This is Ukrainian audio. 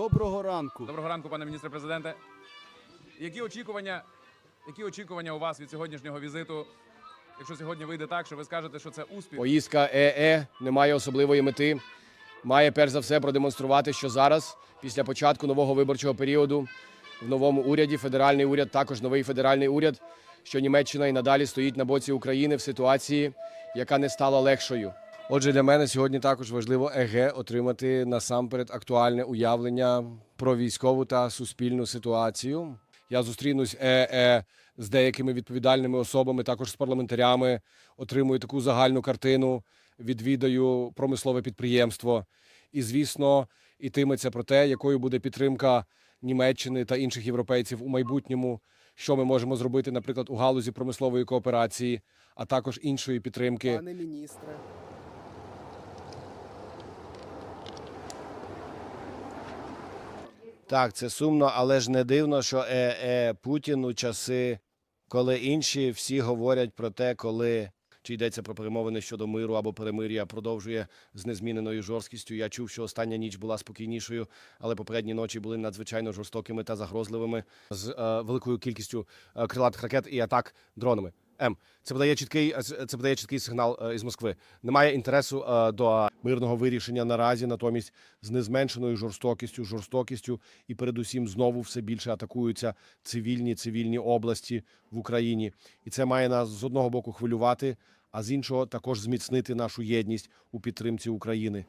Доброго ранку. Доброго ранку, пане міністре президенте. Які очікування, які очікування у вас від сьогоднішнього візиту? Якщо сьогодні вийде так, що ви скажете, що це успіх, Поїздка ЕЕ не має особливої мети. Має перш за все продемонструвати, що зараз, після початку нового виборчого періоду, в новому уряді, федеральний уряд, також новий федеральний уряд, що Німеччина і надалі стоїть на боці України в ситуації, яка не стала легшою. Отже, для мене сьогодні також важливо ЕГ отримати насамперед актуальне уявлення про військову та суспільну ситуацію. Я зустрінусь ЕЕ з деякими відповідальними особами, також з парламентарями, отримую таку загальну картину, відвідаю промислове підприємство. І, звісно, ітиметься про те, якою буде підтримка Німеччини та інших європейців у майбутньому, що ми можемо зробити, наприклад, у галузі промислової кооперації, а також іншої підтримки. Пане міністре. Так, це сумно, але ж не дивно, що е, е, Путін у часи, коли інші всі говорять про те, коли чи йдеться про перемовини щодо миру або перемир'я, продовжує з незміненою жорсткістю. Я чув, що остання ніч була спокійнішою, але попередні ночі були надзвичайно жорстокими та загрозливими з е, великою кількістю е, крилатих ракет і атак дронами. М. Це подає чіткий е, це подає чіткий сигнал е, із Москви. Немає інтересу е, до мирного вирішення наразі, натомість з незменшеною жорстокістю, жорстокістю і передусім знову все більше атакуються цивільні цивільні області в Україні. І це має нас з одного боку хвилювати, а з іншого також зміцнити нашу єдність у підтримці України.